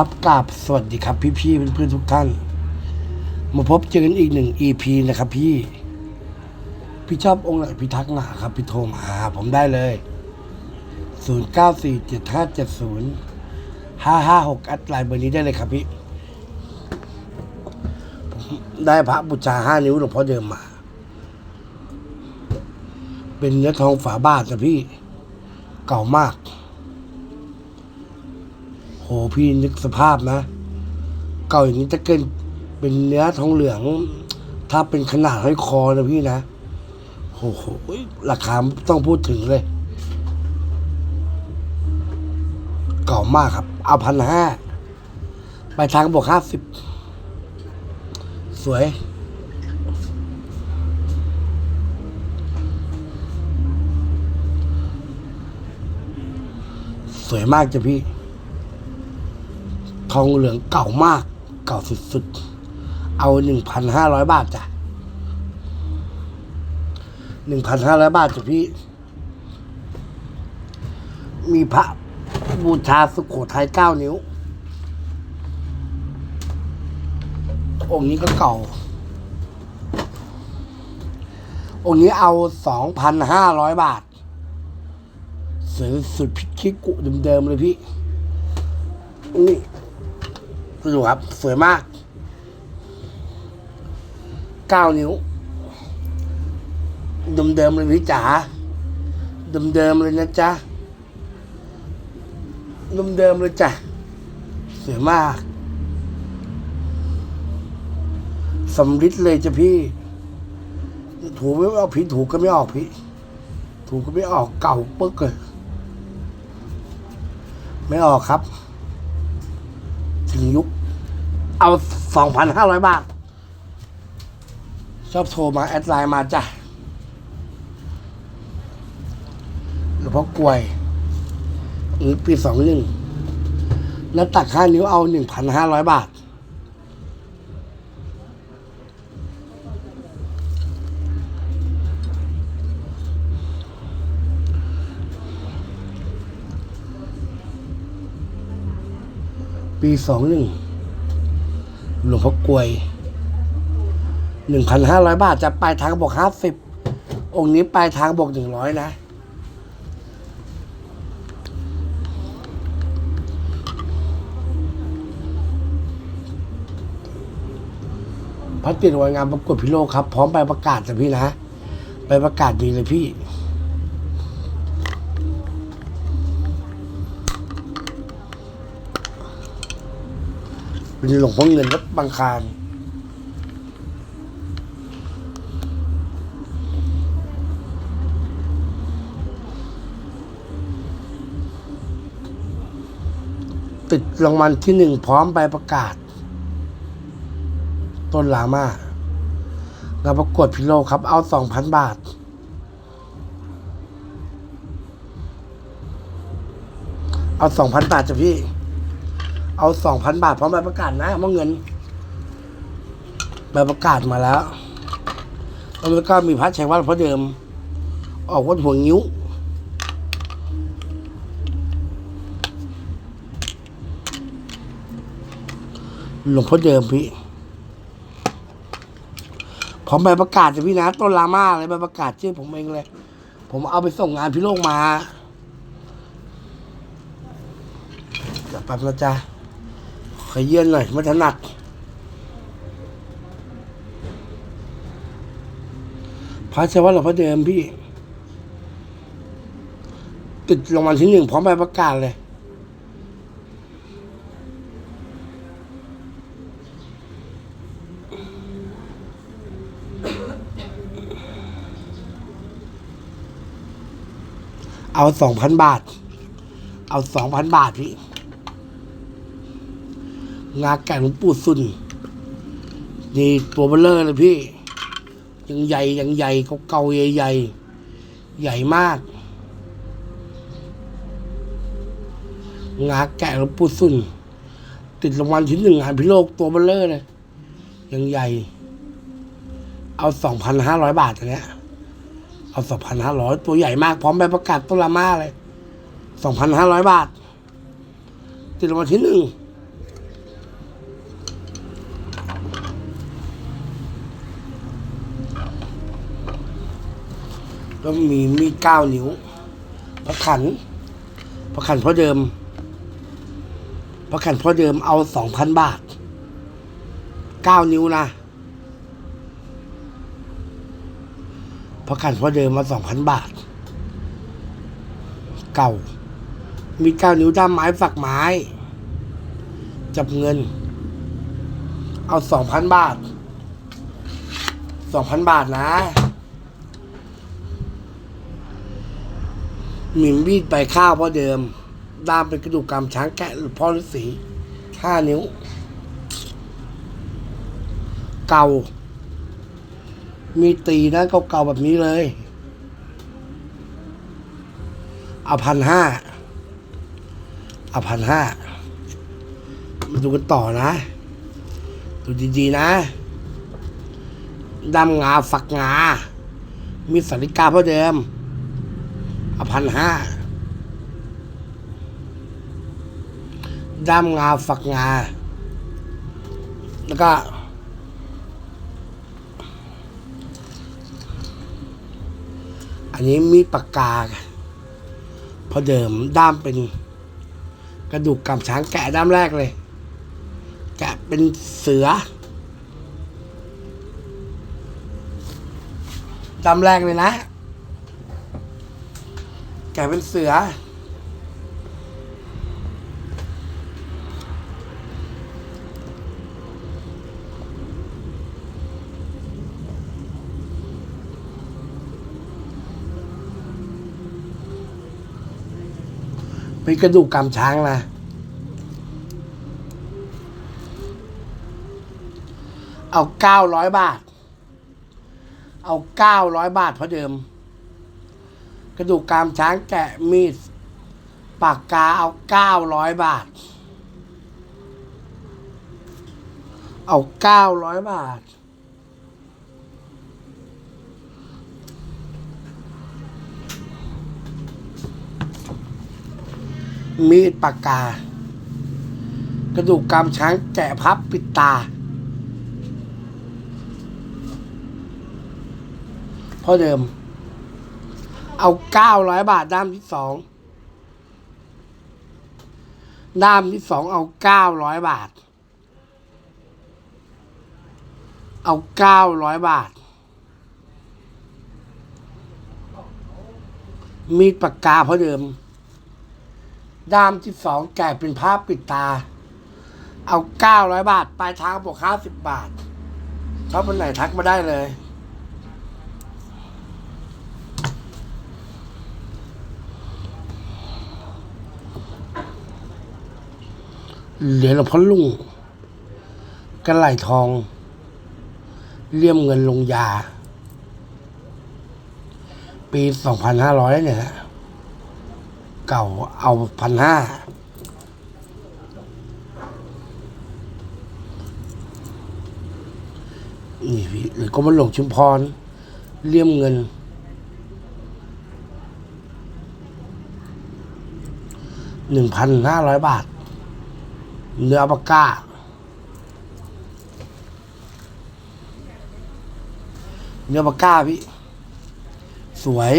ครับกราบสวัสดีครับพี่ๆเพื่อนๆทุกท่าน มาพบเจอกันอีกหนึ่ง EP นะครับพี่ พี่ชอบองค์ไหนพี่ทักมาหาครับ พี่โทรมาหาผมได้เลย 0 9 4 7 5 7 0 5 5 6แอดไลน์เบอร์นี้ได้เลยครับพี่ ได้พระบูชาห้านิ้วหลวงพ่อเดิมมา เป็นเนื้อทองฝาบาทนะพี่ เก่ามาก โหพี่นึกสภาพนะ เก่าอย่างนี้จะเกินเป็นเนื้อทองเหลือง ถ้าเป็นขนาดห้อยคอนะพี่นะโอ้โหราคาต้องพูดถึงเลย เก่ามากครับ เอาพันห้าไปทางบวกห้าสิบ สวย สวยมากจ้ะพี่ องเหลืองเก่ามาก เก่าสุดๆ เอาหนึ่งพันห้าร้อยบาทจ้ะหนึ่งพันห้าร้อยบาทจ้ะพี่ มีพระบูชาสุโขทัยเก้านิ้ว องค์นี้ก็เก่า องค์นี้เอาสองพันห้าร้อยบาทสวยสุดพิชิกุเดิมๆเลยพี่นี่ ดูครับ สวยมากเก้านิ้วเดิมๆเลยพี่จ๋าเดิมๆเลยนะจ๊ะเดิมๆเลยจ้ะสวยมากสำริดเลยจ้ะพี่ ถูไม่ออกพี่ถูก็ไม่ออกพี่ ถูก็ไม่ออกเก่าปึ๊กเลยไม่ออกครับ ถึงยุค เอาสองพันห้าร้อยบาท ชอบโทรมา แอดไลน์มาจ้ะหลวงพ่อกลวยอันนี้ปีสองหนึ่งแล้วตัดค่านิ้วเอาหนึ่งพันห้าร้อยบาท ปีสองหนึ่ง หลวงพ่อกลวยหนึ่งพันห้าร้อยบาทจะปลายทางบอกห้าสิบองค์นี้ปลายทางบอกหนึ่งร้อยนะพระติดวันงานประกวดพิโลกครับ พร้อมไปประกาศจ้ะพี่นะ ไปประกาศดีเลยพี่ เป็นหลวงพ่อเงินวัดบางคานติดรางวัลที่หนึ่งพร้อมใบประกาศ ต้นลามางาประกวดพิโลครับ เอาสองพันบาท เอาสองพันบาทจ้ะพี่ เอาสองพันบาทพร้อมใบประกาศนะเพราะเงินใบประกาศมาแล้วแล้วก็มีพระชัยวัดพระเดิม ออกวัดหัวงิ้วหลวงพ่อเดิมพี่พร้อมใบประกาศจากพี่นะต้นลามาเลยใบประกาศชื่อผมเองเลย ผมเอาไปส่งงานพี่โลกมาจะแป๊บนะจ๊ะ ขอเยื่นหน่อยไม่ถนัดพระเจ้าวัดหลวงพ่อเดิมพี่ ติดรางวัลที่หนึ่งพร้อมใบประกาศเลยเอาสองพันบาท เอาสองพันบาทพี่ งาแก่หลวงปู่สุนนี่ตัวเบลเลอร์เลยพี่ยังใหญ่ยังใหญ่เขาเก่าใหญ่ใหญ่ใหญ่มากงาแกะหลวงปู่สุนติดรางวัลที่หนึ่งงานพิโลกตัวเบลเลอร์เลยยังใหญ่ เอาสองพันห้าร้อยบาทอันเนี้ยเอาสองพันห้าร้อยตัวใหญ่มากพร้อมใบประกาศต้นละมาเลยสองพันห้าร้อยบาทติดรางวัลที่หนึ่ง แล้วมีมีดเก้านิ้วพระขันพระขันพ่อเดิมพระขันพ่อเดิมเอาสองพันบาทเก้านิ้วนะพระขันพ่อเดิมมาสองพันบาท เก่า มีเก้านิ้วด้ามไม้ฝักไม้ จับเงิน เอาสองพันบาทสองพันบาทนะ หมิ่นมีดใบข้าวพ่อเดิมด้ามเป็นกระดูกกำช้างแกะหรือพ่อฤาษีห้านิ้ว เก่า มีตีนะเก่าๆแบบนี้เลย เอาพันห้าเอาพันห้ามาดูกันต่อนะ ดูดีๆนะดำงาฝักงา มีสาริกาพ่อเดิม อพันห้าดำงาฝักงา แล้วก็อันนี้มีปากกา พอเดิมด้ามเป็น กระดูกกำช้างแกะด้ามแรกเลย แกะเป็นเสือ ด้ามแรกเลยนะ แกเป็นเสือ เป็นกระดูกกำช้างนะเอาเก้าร้อยบาท เอาเก้าร้อยบาทเพราะเดิม กระดูกกรามช้างแกะมีดปากกาเอาเก้าร้อยบาท เอาเก้าร้อยบาท มีดปากกา กระดูกกรามช้างแกะพับปิดตาเพราะเดิม เอาเก้าร้อยบาทด้ามที่สองด้ามที่สองเอาเก้าร้อยบาท เอาเก้าร้อยบาท มีปากกาเพราะเดิม ด้ามที่สองแกะเป็นผ้าปิดตา เอาเก้าร้อยบาท ปลายทางบวกห้าสิบบาทชอบวันไหนทักมาได้เลย เหรียญหลวงพ่อลุงกระไหลทอง เลี่ยมเงินลงยา ปีสองพันห้าร้อยเนี่ยเก่าเอาพันห้านี่พี่หรือก็มาหลวงชุมพร เลี่ยมเงิน หนึ่งพันห้าร้อยบาท เนื้อปากกาเนื้อปากกาพี่ สวย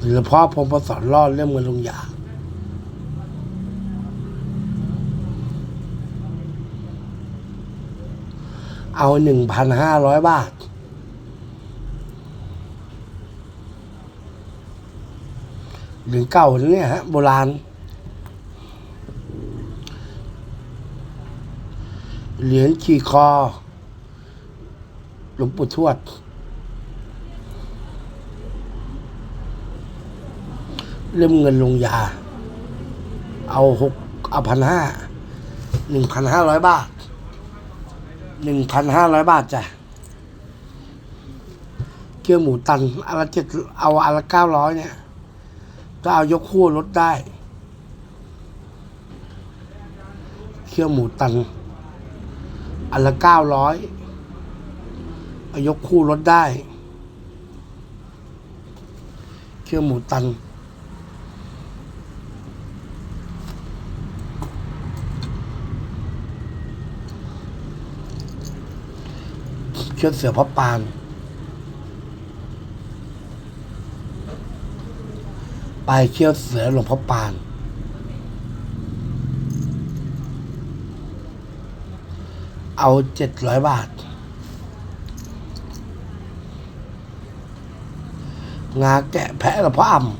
หรือพ่อพงประสอนรอดเรื่องเงินลงยาเอาหนึ่งพันห้าร้อยบาท หรียญเก่าเนี่ยฮะโบราณ เหรียญขี่คอ หลวงปู่ทวดเริ่มเงินลงยา เอาหกเอาพันห้าหนึ่งพันห้าร้อยบาทหนึ่งพันห้าร้อยบาทจ้ะเกี๊ยวหมูตันอนละเจ็ดเอาอนละเก้าร้อยเนี่ย ก็เอายกคู่ลดได้ เคี่ยวหมูตัน อันละเก้าร้อยเอายกคู่ลดได้ เคี่ยวหมูตันเชือดเสือพ่อปาน ไปเชือดเสือหลวงพ่อปาน เอาเจ็ดร้อยบาท งาแกะแพะหลวงพ่ออ่ำ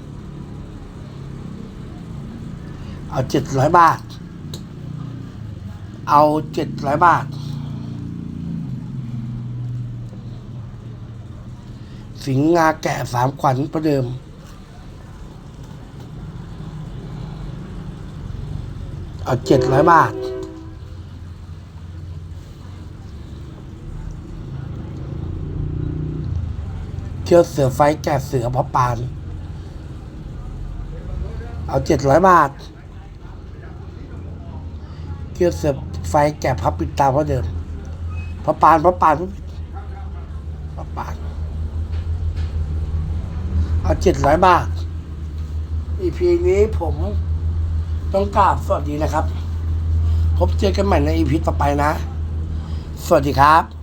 เอาเจ็ดร้อยบาท เอาเจ็ดร้อยบาท สิงห์งาแกะสามขวัญประเดิม เอาเจ็ดร้อยบาท เที่ยวเสือไฟแกะเสือพระปาน เอาเจ็ดร้อยบาท เที่ยวเสือไฟแกะพับปิดตาเพราะเดิมพระปานพระปานพระปาน เอาเจ็ดร้อยบาท อีพีนี้ผม ต้องกราบสวัสดีนะครับ พบเจอกันใหม่ในอีพีต่อไปนะ สวัสดีครับ